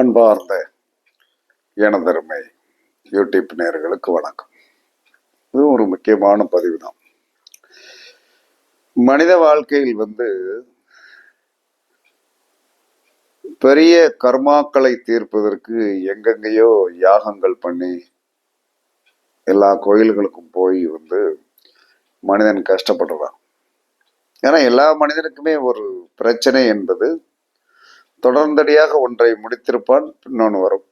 அன்பார்ந்த எனதருமை யூடியூப் நேர்களுக்கு வணக்கம். இது ஒரு முக்கியமான பதிவு தான். மனித வாழ்க்கையில் வந்து பெரிய கர்மாக்களை தீர்ப்பதற்கு எங்கெங்கேயோ யாகங்கள் பண்ணி எல்லா கோயில்களுக்கும் போய் வந்து மனிதன் கஷ்டப்படுறான். ஏன்னா எல்லா மனிதனுக்குமே ஒரு பிரச்சனை என்பது தொடர்ந்தடியாக ஒன்றை முடித்திருப்பான் இன்னொன்று வரும்.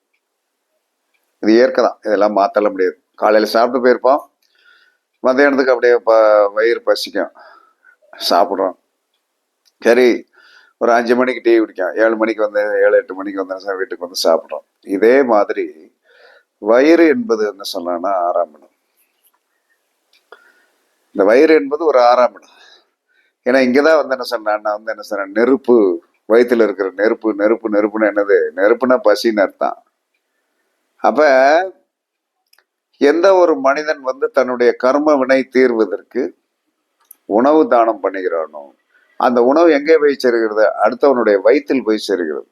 இது இயற்கை தான். இதெல்லாம் மாற்றல முடியாது. காலையில் சாப்பிட்டு போயிருப்பான். மத்தியானத்துக்கு அப்படியே ப வயிறு பசிக்கும். சாப்பிட்றோம் சரி ஒரு அஞ்சு மணிக்கு டீ குடிக்கும் ஏழு மணிக்கு வந்து ஏழு எட்டு மணிக்கு வந்து வீட்டுக்கு வந்து சாப்பிட்றோம் இதே மாதிரி வயிறு என்பது என்ன சொல்லலாம்னா ஆறாம் இடம் இந்த வயிறு என்பது ஒரு ஆறாம் இடம் ஏன்னா இங்கதான் வந்து என்ன சொன்னான்னா நான் வந்து என்ன சொன்னேன் நெருப்பு வயிற்றில் இருக்கிற நெருப்பு நெருப்பு நெருப்புன்னு என்னது? நெருப்புனா பசின்னு அர்த்தம். அப்ப எந்த ஒரு மனிதன் வந்து தன்னுடைய கர்ம வினை தீர்வதற்கு உணவு தானம் பண்ணுகிறானோ அந்த உணவு எங்கே போய் சேருகிறது? அடுத்தவனுடைய வயிற்றில் போய் சேருகிறது.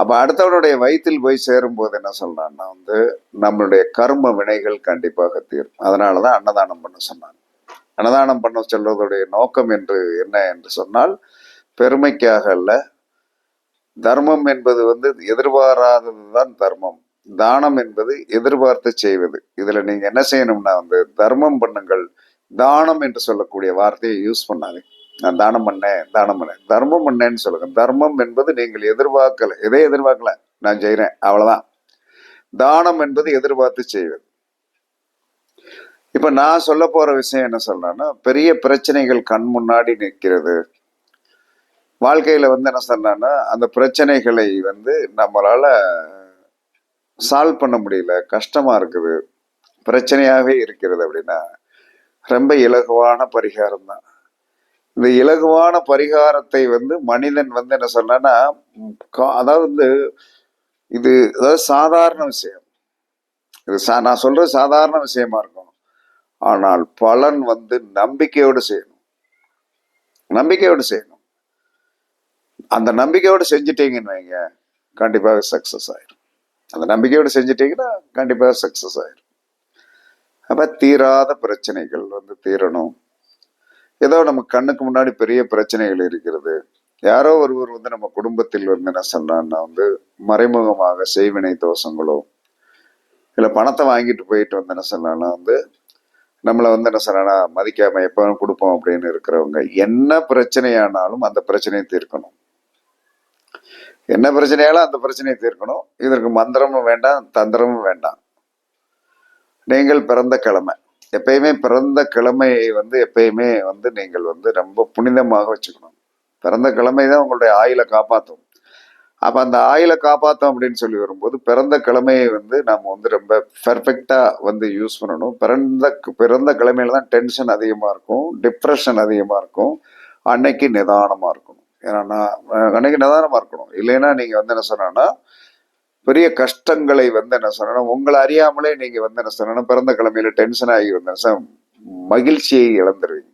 அப்ப அடுத்தவனுடைய வயிற்றில் போய் சேரும்போது என்ன சொல்றான்னா வந்து நம்மளுடைய கர்ம வினைகள் கண்டிப்பாக தீரும். அதனாலதான் அன்னதானம் பண்ண சொன்னாங்க. அன்னதானம் பண்ண சொல்வதுடைய நோக்கம் என்று என்ன என்று சொன்னால் பெருமைக்காக அல்ல தர்மம் என்பது வந்து எதிர்பாராததுதான் தர்மம். தானம் என்பது எதிர்பார்த்து செய்வது. இதுல நீங்க என்ன செய்யணும்னா வந்து தர்மம் பண்ணுங்கள். தானம் என்று சொல்லக்கூடிய வார்த்தையை யூஸ் பண்ணாது. நான் தானம் பண்ணேன் தானம் பண்ணேன். தர்மம் பண்ணேன்னு சொல்லுங்க. தர்மம் என்பது நீங்கள் எதிர்பார்க்கல. எதை எதிர்பார்க்கல? நான் செய்கிறேன் அவ்வளவுதான். தானம் என்பது எதிர்பார்த்து செய்வது. இப்ப நான் சொல்ல போற விஷயம் என்ன சொல்றேன்னா பெரிய பிரச்சனைகள் கண் முன்னாடி நிற்கிறது. வாழ்க்கையில் வந்து என்ன சொன்னான்னா அந்த பிரச்சனைகளை வந்து நம்மளால் சால்வ் பண்ண முடியல. கஷ்டமாக இருக்குது. பிரச்சனையாகவே இருக்கிறது அப்படின்னா ரொம்ப இலகுவான பரிகாரம் தான். இந்த இலகுவான பரிகாரத்தை வந்து மனிதன் வந்து என்ன சொன்னான்னா அதாவது வந்து இது அதாவது சாதாரண விஷயம். இது சா நான் சொல்றது சாதாரண விஷயமா இருக்கும். ஆனால் பலன் வந்து நம்பிக்கையோடு செய்யணும். நம்பிக்கையோடு செய்யணும். அந்த நம்பிக்கையோடு செஞ்சிட்டீங்கன்னு வைங்க கண்டிப்பாக சக்ஸஸ் ஆயிரும். அந்த நம்பிக்கையோடு செஞ்சிட்டீங்கன்னா கண்டிப்பாக சக்ஸஸ் ஆயிரும். அப்போ தீராத பிரச்சனைகள் வந்து தீரணும். ஏதோ நம்ம கண்ணுக்கு முன்னாடி பெரிய பிரச்சனைகள் இருக்கிறது. யாரோ ஒருவர் வந்து நம்ம குடும்பத்தில் வந்து என்ன சொல்றான்னா வந்து மறைமுகமாக செய்வினை தோஷங்களோ இல்லை பணத்தை வாங்கிட்டு போயிட்டு வந்து என்ன சொல்லலாம்னா வந்து நம்மளை வந்து என்ன சொல்லனா மதிக்காம எப்போ கொடுப்போம் அப்படின்னு இருக்கிறவங்க என்ன பிரச்சனையானாலும் அந்த பிரச்சனையை தீர்க்கணும். என்ன பிரச்சனையாலும் அந்த பிரச்சனையை தீர்க்கணும். இதற்கு மந்திரமும் வேண்டாம் தந்திரமும் வேண்டாம். நீங்கள் பிறந்த கிழமை. எப்பயுமே பிறந்த கிழமையை வந்து எப்பயுமே வந்து நீங்கள் வந்து ரொம்ப புனிதமாக வச்சுக்கணும். பிறந்த கிழமை தான் உங்களுடைய ஆயுளை காப்பாற்றும். அப்போ அந்த ஆயில காப்பாற்றும் அப்படின்னு சொல்லி வரும்போது பிறந்த கிழமையை வந்து நாம் வந்து ரொம்ப பெர்ஃபெக்டாக வந்து யூஸ் பண்ணணும். பிறந்த பிறந்த கிழமையில தான் டென்ஷன் அதிகமாக இருக்கும் டிப்ரெஷன் அதிகமாக இருக்கும் அன்னைக்கு நிதானமாக இருக்கும். ஏன்னா அன்னைக்கு நிதானமாக இருக்கணும். இல்லைன்னா நீங்கள் வந்து என்ன சொன்னா பெரிய கஷ்டங்களை வந்து என்ன சொன்னா உங்களை அறியாமலே நீங்கள் வந்து என்ன சொன்னா பிறந்த கிழமையில டென்ஷன் ஆகி வந்து மகிழ்ச்சியை இழந்துருவீங்க.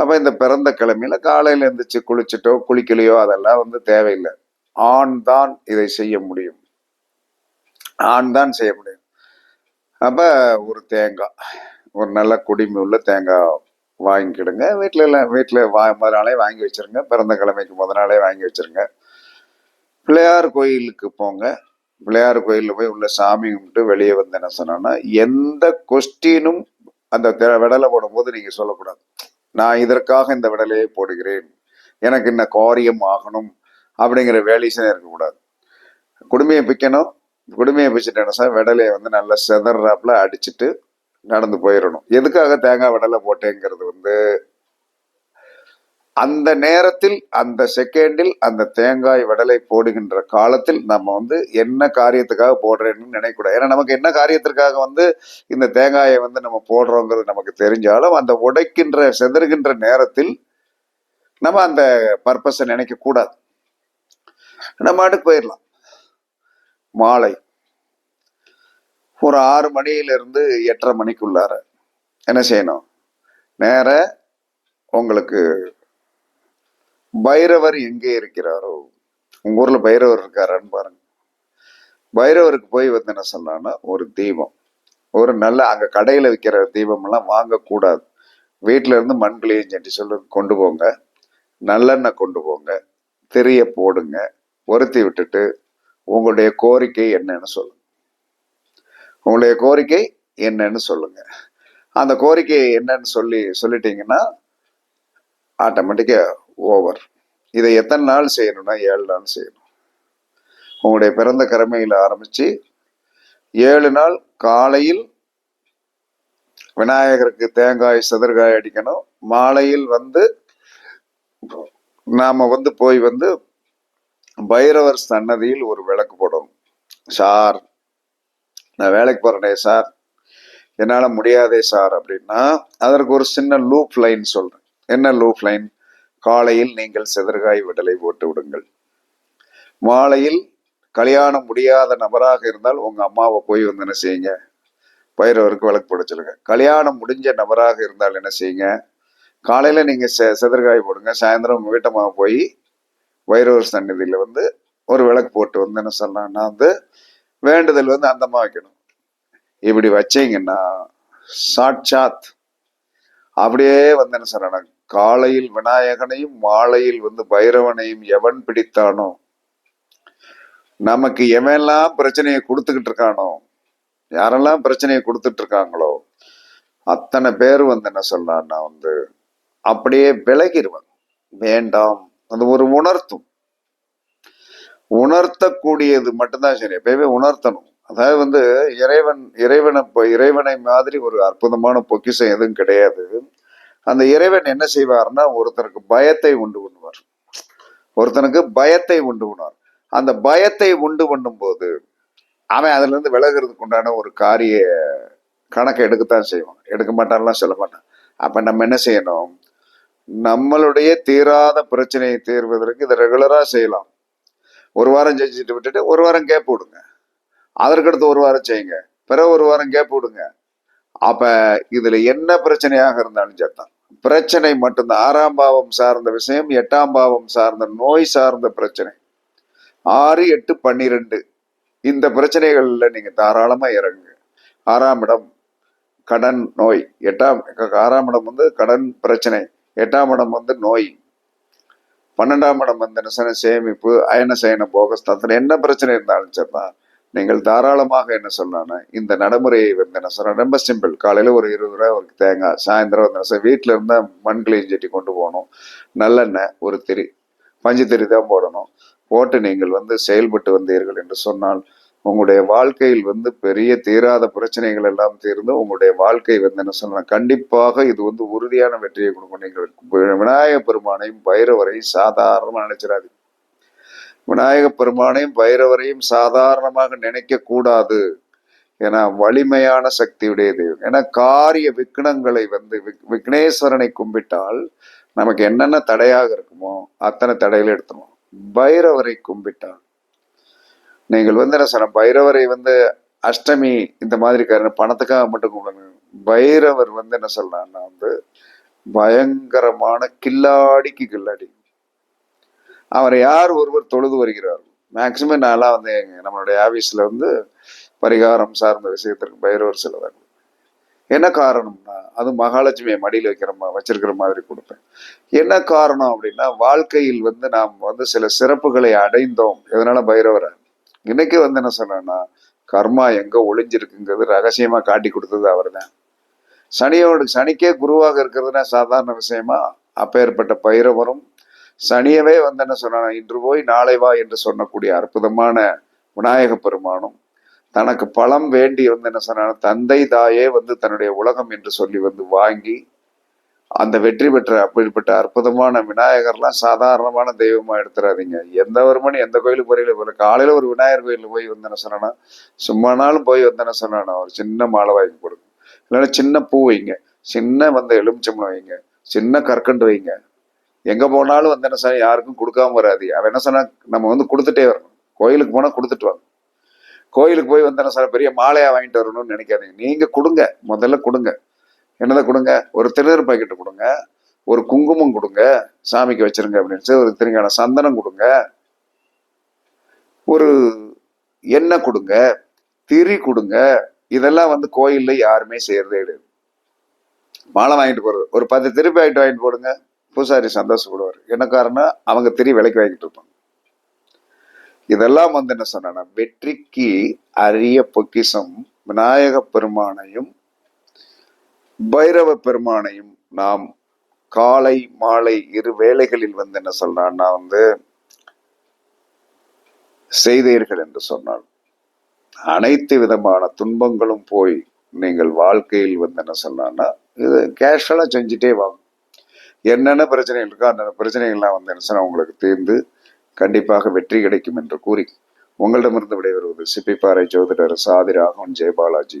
அப்ப இந்த பிறந்த கிழமையில காலையில எழுந்திரிச்சு குளிச்சுட்டோ குளிக்கலையோ அதெல்லாம் வந்து தேவையில்லை. ஆண் தான் இதை செய்ய முடியும். ஆண் தான் செய்ய முடியும். அப்ப ஒரு தேங்காய் ஒரு நல்ல குடிமை உள்ள தேங்காய் வாங்கிக்கிடுங்க. வீட்டில் எல்லாம் வீட்டில் வா முத நாளே வாங்கி வச்சிருங்க. பிறந்த கிழமைக்கு முத நாளே வாங்கி வச்சிருங்க. பிள்ளையார் கோயிலுக்கு போங்க. பிள்ளையார் கோயிலில் போய் உள்ள சாமி கும்பிட்டு வெளியே வந்து என்ன சொன்னோன்னா எந்த கொஸ்டினும் அந்த விடலை போடும்போது நீங்கள் சொல்லக்கூடாது. நான் இதற்காக இந்த விடலையை போடுகிறேன். எனக்கு என்ன காரியம் ஆகணும் அப்படிங்கிற வேலிசனே இருக்கக்கூடாது. குடுமையை பிக்கணும். குடுமையை பிச்சுட்டேன்னா சார் விடலையை வந்து நல்லா செதறாப்புல அடிச்சுட்டு நடந்து போயிடணும் எதுக்காக தேங்காய் வடலை போட்டேங்கிறது வந்து அந்த நேரத்தில் அந்த செகண்டில் அந்த தேங்காய் வடலை போடுகின்ற காலத்தில் நம்ம வந்து என்ன காரியத்துக்காக போடுறேன்னு நினைக்கூடாது ஏன்னா நமக்கு என்ன காரியத்திற்காக வந்து இந்த தேங்காயை வந்து நம்ம போடுறோங்கிறது நமக்கு தெரிஞ்சாலும் அந்த உடைக்கின்ற செதறுகின்ற நேரத்தில் நம்ம அந்த பர்பஸை நினைக்க கூடாது நம்ம அடுக்கு போயிடலாம் மாலை. ஒரு ஆறு மணியிலிருந்து எட்டரை மணிக்குள்ளார. என்ன செய்யணும்? நேர உங்களுக்கு பைரவர் எங்கே இருக்கிறாரோ உங்கள் ஊரில் பைரவர் இருக்காரான்னு பாருங்க. பைரவருக்கு போய் வந்து என்ன சொன்னான்னா ஒரு தீபம். ஒரு நல்ல அங்கே கடையில் விற்கிற தீபமெல்லாம் வாங்கக்கூடாது. வீட்டுல இருந்து மண்களையும் சென்று சொல்லி கொண்டு போங்க. நல்லெண்ணெய் கொண்டு போங்க. தெரிய போடுங்க. ஒருத்தி விட்டுட்டு உங்களுடைய கோரிக்கை என்னன்னு சொல்லுங்க. உங்களுடைய கோரிக்கை என்னன்னு சொல்லுங்க. அந்த கோரிக்கை என்னன்னு சொல்லி சொல்லிட்டீங்கன்னா ஆட்டோமேட்டிக்கா ஓவர் இதை எத்தனை நாள் செய்யணும்னா ஏழு நாள் செய்யணும். உங்களுடைய பிறந்த கடமையில் ஆரம்பிச்சு ஏழு நாள் காலையில் விநாயகருக்கு தேங்காய் சதுர்காய் அடிக்கணும். மாலையில் வந்து நாம் வந்து போய் வந்து பைரவர் சன்னதியில் ஒரு விளக்கு போடணும். சார் நான் வேலைக்கு போகிறேனே சார். என்னால் முடியாதே சார் அப்படின்னா அதற்கு ஒரு சின்ன லூப் லைன் சொல்கிறேன் என்ன லூப் லைன் காலையில் நீங்கள் செதற்காய் விடலை போட்டு விடுங்கள். மாலையில் கல்யாணம் முடியாத நபராக இருந்தால் உங்கள் அம்மாவை போய் வந்து என்ன செய்யுங்க? பைரவருக்கு விளக்கு பிடிச்சிருங்க கல்யாணம் முடிஞ்ச நபராக இருந்தால் என்ன செய்யுங்க? காலையில் நீங்கள் செ செதற்காய் போடுங்க. சாயந்தரம் உங்கள் வீட்டம்மா போய் வைரவர் சந்நிதியில் வந்து ஒரு விளக்கு போட்டு வந்து என்ன சொல்லலாம்னா வந்து வேண்டுதல் வந்து அந்தமா வைக்கணும் இப்படி வச்சீங்கன்னா சாட்சாத் அப்படியே வந்து என்ன சொல்றாங்க காலையில் விநாயகனையும் மாலையில் வந்து பைரவனையும் எவன் பிடித்தானோ நமக்கு எவன்லாம் பிரச்சனையை கொடுத்துக்கிட்டு இருக்கானோ யாரெல்லாம் பிரச்சனையை கொடுத்துட்டு இருக்காங்களோ அத்தனை பேர் வந்து என்ன சொல்றான்னா வந்து அப்படியே விலகிடுவாங்க. வேண்டாம். அது ஒரு உணர்த்தும். உணர்த்தக்கூடியது மட்டும்தான் சரி. எப்பயுமே உணர்த்தணும். அதாவது வந்து இறைவன் இறைவனை இறைவனை மாதிரி ஒரு அற்புதமான பொக்கிஷம் எதுவும் கிடையாது. அந்த இறைவன் என்ன செய்வார்னா ஒருத்தருக்கு பயத்தை உண்டு பண்ணுவார். ஒருத்தனுக்கு பயத்தை உண்டு பண்ணுவார். அந்த பயத்தை உண்டு பண்ணும்போது அவன் அதுல இருந்து விலகிறதுக்கு உண்டான ஒரு காரிய கணக்கை எடுக்கத்தான் செய்வான். எடுக்க மாட்டான்லாம் சொல்ல மாட்டான். அப்ப நம்ம என்ன செய்யணும்? நம்மளுடைய தீராத பிரச்சனையை தீர்வதற்கு இதை ரெகுலரா செய்யலாம். ஒரு வாரம் செஞ்சுட்டு விட்டுட்டு ஒரு வாரம் கேப் விடுங்க. அதற்கடுத்து ஒரு வாரம் செய்யுங்க. பிறகு ஒரு வாரம் கேப் விடுங்க. அப்ப இதுல என்ன பிரச்சனையாக இருந்தாலும் சேர்த்தான் பிரச்சனை மட்டும்தான். ஆறாம் பாவம் சார்ந்த விஷயம் எட்டாம் பாவம் சார்ந்த நோய் சார்ந்த பிரச்சனை. ஆறு எட்டு பன்னிரெண்டு. இந்த பிரச்சனைகள்ல நீங்க தாராளமா இறங்குங்க. ஆறாம் இடம் கடன் நோய். எட்டாம் ஆறாம் இடம் வந்து கடன் பிரச்சனை. எட்டாம் இடம் வந்து நோய். பன்னெண்டாம் இடம் வந்து நிசன சேமிப்பு அயன சயன போகஸ்தானத்தில் என்ன பிரச்சனை இருந்தாலும் சரிதான். நீங்கள் தாராளமாக என்ன சொல்லலாம்னா இந்த நடைமுறையை வந்து என்ன ரொம்ப சிம்பிள். காலையில் ஒரு இருபது ரூபா ஒரு தேங்காய் சாயந்தரம் வந்து நினச்சேன் வீட்டில் இருந்தால் மண் கிளீன் சட்டி கொண்டு போகணும். நல்லெண்ணெய் ஒரு திரி பஞ்சு திரி தான் போடணும். போட்டு நீங்கள் வந்து செயல்பட்டு வந்தீர்கள் என்று சொன்னால் உங்களுடைய வாழ்க்கையில் வந்து பெரிய தீராத பிரச்சனைகள் எல்லாம் தீர்ந்து உங்களுடைய வாழ்க்கை வந்து என்ன சொல்லலாம் கண்டிப்பாக இது வந்து உறுதியான வெற்றியை கொடுக்கும். நீங்கள் விநாயக பெருமானையும் பைரவரையும் சாதாரணமாக நினைச்சிடாது விநாயக பெருமானையும் பைரவரையும் சாதாரணமாக நினைக்க கூடாது ஏன்னா வலிமையான சக்தியுடைய தெய்வம். ஏன்னா காரிய விக்னங்களை வந்து விக்னேஸ்வரனை கும்பிட்டால் நமக்கு என்னென்ன தடையாக இருக்குமோ அத்தனை தடையில எடுத்துணும் பைரவரை கும்பிட்டால் நீங்கள் வந்து என்ன சொன்ன பைரவரை வந்து அஷ்டமி இந்த மாதிரி காரணம் பணத்துக்காக மட்டும் கும்பிடுங்க பைரவர் வந்து என்ன சொல்லலாம்னா வந்து பயங்கரமான கில்லாடிக்கு கில்லாடி. அவரை யார் ஒருவர் தொழுது வருகிறார் மேக்சிமம் நான்லாம் வந்து நம்மளுடைய ஆபீஸ்ல வந்து பரிகாரம் சார்ந்த விஷயத்திற்கு பைரவர் செல்வார் என்ன காரணம்னா அது மகாலட்சுமியை மடியில் வைக்கிற வச்சிருக்கிற மாதிரி கொடுப்பேன். என்ன காரணம் அப்படின்னா வாழ்க்கையில் வந்து நாம் வந்து சில சிறப்புகளை அடைந்தோம். எதனால பைரவரை? இன்னைக்கு வந்து என்ன சொன்னா கர்மா எங்க ஒளிஞ்சிருக்குங்கிறது ரகசியமா காட்டி கொடுத்தது அவர் தான் சனியோடு சனிக்கே குருவாக இருக்கிறதுனா சாதாரண விஷயமா? அப்பேற்பட்ட பைரவரும் சனியவே வந்து என்ன சொன்னா இன்று போய் நாளை வா என்று சொல்லக்கூடிய அற்புதமான விநாயக பெருமானும் தனக்கு பழம் வேண்டி வந்து என்ன சொன்னா தந்தை தாயே வந்து தன்னுடைய உலகம் என்று சொல்லி வந்து வாங்கி அந்த வெற்றி பெற்ற அப்படிப்பட்ட அற்புதமான விநாயகர்லாம் சாதாரணமான தெய்வமா எடுத்துறாதீங்க. எந்த வருமானம் எந்த கோயிலுக்கு போறீங்களோ போல காலையில ஒரு விநாயகர் கோயிலில் போய் வந்தேன்னு சொன்னேன்னா சும்மா நாளும் போய் வந்தேன்னு என்ன ஒரு சின்ன மாலை வாங்கி கொடுங்க. இல்லைன்னா சின்ன பூ வைங்க. சின்ன வந்த எலுமிச்சம்பளம் வைங்க. சின்ன கற்கண்டு வைங்க. எங்க போனாலும் வந்து என்ன சார் யாருக்கும் கொடுக்காம வராது. அவன் என்ன சொன்னா நம்ம வந்து கொடுத்துட்டே வரணும். கோயிலுக்கு போனா கொடுத்துட்டு வாங்க. கோயிலுக்கு போய் வந்து என்ன பெரிய மாலையா வாங்கிட்டு வரணும்னு நினைக்காதீங்க. நீங்க கொடுங்க. முதல்ல கொடுங்க. என்னதை கொடுங்க? ஒரு திருநீர் பாக்கெட்டு கொடுங்க. ஒரு குங்குமம் கொடுங்க. சாமிக்கு வச்சிருங்க அப்படின்னு சொல்லி ஒரு திருங்கான சந்தனம் கொடுங்க. ஒரு எண்ணெய் கொடுங்க. திரி கொடுங்க. இதெல்லாம் வந்து கோயில்ல யாருமே செய்யறதே கிடையாது. மாலை வாங்கிட்டு போறது. ஒரு பத்து திரி பாக்கெட் வாங்கிட்டு போடுங்க. பூசாரி சந்தோஷப்படுவார். என்ன காரணம் அவங்க திரி விலைக்கு வாங்கிட்டு இருப்பாங்க. இதெல்லாம் வந்து என்ன சொன்னா வெற்றிக்கு அரிய பொக்கிஷம் விநாயக பெருமானையும் பைரவ பெருமானையும் நாம் காலை மாலை இரு வேளைகளில் வந்து என்ன சொல்றான்னா வந்து செய்தீர்கள் என்று சொன்னால் அனைத்து விதமான துன்பங்களும் போய் நீங்கள் வாழ்க்கையில் வந்து என்ன சொன்னான்னா இது கேஷுவலாக செஞ்சுட்டே வாங்க. என்னென்ன பிரச்சனைகள் இருக்கோ அந்த பிரச்சனைகள்லாம் வந்து என்ன சொன்னா உங்களுக்கு தீர்ந்து கண்டிப்பாக வெற்றி கிடைக்கும் என்று கூறி உங்களிடமிருந்து விடைபெறுவது சிப்பிப்பாறை ஜோதிடர் சாதி ராகவன் ஜெயபாலாஜி.